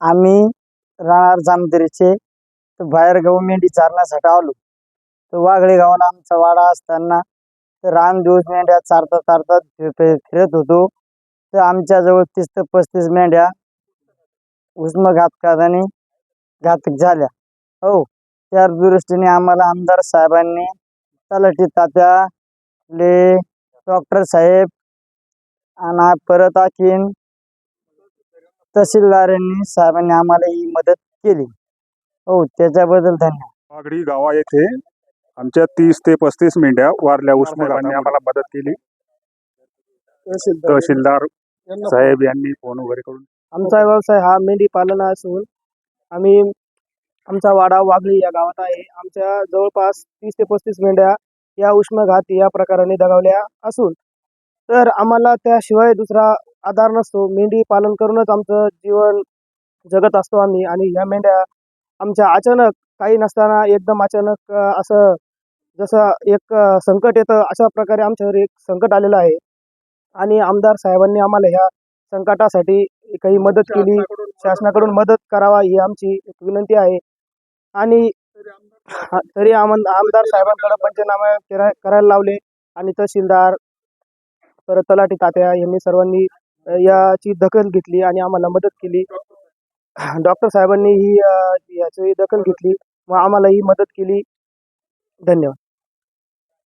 आम्ही राहणार जामदरीचे तर बाहेर गाव मेंढी चारण्यासाठी आलो. तर वाघळे गावाला आमचा वाडा असताना तर रान दिवस मेंढ्या चारता चारता फिरत होतो. तर आमच्याजवळ तीस ते पस्तीस मेंढ्या उष्मघातकाने घातक झाल्या. हो त्या दृष्टीने आम्हाला आमदार साहेबांनी तलाठी तात्या ले डॉक्टर साहेब आणि परत आणखीन तहसीलदारांनी साहेबांनी आम्हाला ही मदत केली. हो त्याच्याबद्दल धन्यवाद. वागडी गावा येथे आमच्या तीस ते पस्तीस मेंढ्या वारल्या उष्माघाताने आम्हाला मदत केली. तहसीलदार साहेब यांनी फोन वगैरे करून आमचा व्यवसाय हा मेंढी पालन असून आम्ही आमचा वाडा वाघळी या गावात आहे. आमच्या जवळपास तीस ते पस्तीस मेंढ्या या उष्मघात या प्रकाराने दगावल्या असून तर आम्हाला त्याशिवाय दुसरा आधार नसतो. मेंढी पालन करूनच आमचं जीवन जगत असतो आम्ही. आणि ह्या मेंढ्या आमच्या अचानक काही नसताना एकदम अचानक असं जसं एक संकट येतं अशा प्रकारे आमच्यावर एक संकट आलेलं आहे. आणि आमदार साहेबांनी आम्हाला ह्या संकटासाठी काही मदत केली. शासनाकडून मदत करावा ही आमची एक विनंती आहे. आणि तरी आम आमदार साहेबांकडे पंचनामे करा- करायला लावले. आणि तहसीलदार परत तलाठी तात्या यांनी सर्वांनी याची दखल घेतली आणि आम्हाला मदत केली. डॉक्टर साहेबांनी ही याची दखल घेतली व आम्हाला ही मदत केली. धन्यवाद.